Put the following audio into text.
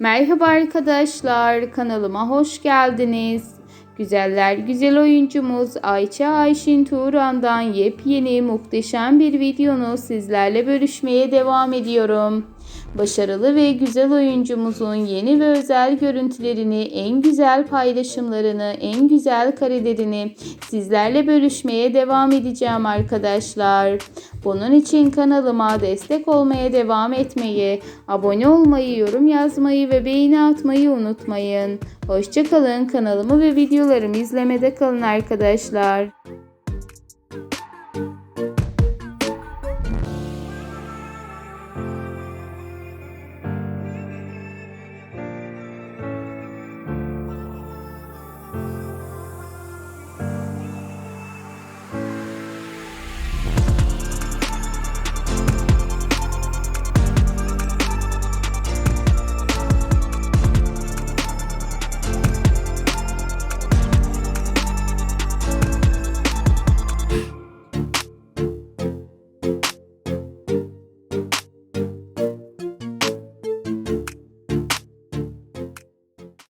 Merhaba arkadaşlar, kanalıma hoş geldiniz. Güzeller güzel oyuncumuz Ayça Ayşin Turan'dan yepyeni muhteşem bir videonu sizlerle bölüşmeye devam ediyorum. Başarılı ve güzel oyuncumuzun yeni ve özel görüntülerini, en güzel paylaşımlarını, en güzel karelerini sizlerle bölüşmeye devam edeceğim arkadaşlar. Bunun için kanalıma destek olmaya devam etmeyi, abone olmayı, yorum yazmayı ve beğeni atmayı unutmayın. Hoşçakalın kanalımı ve videolarımı izlemede kalın arkadaşlar.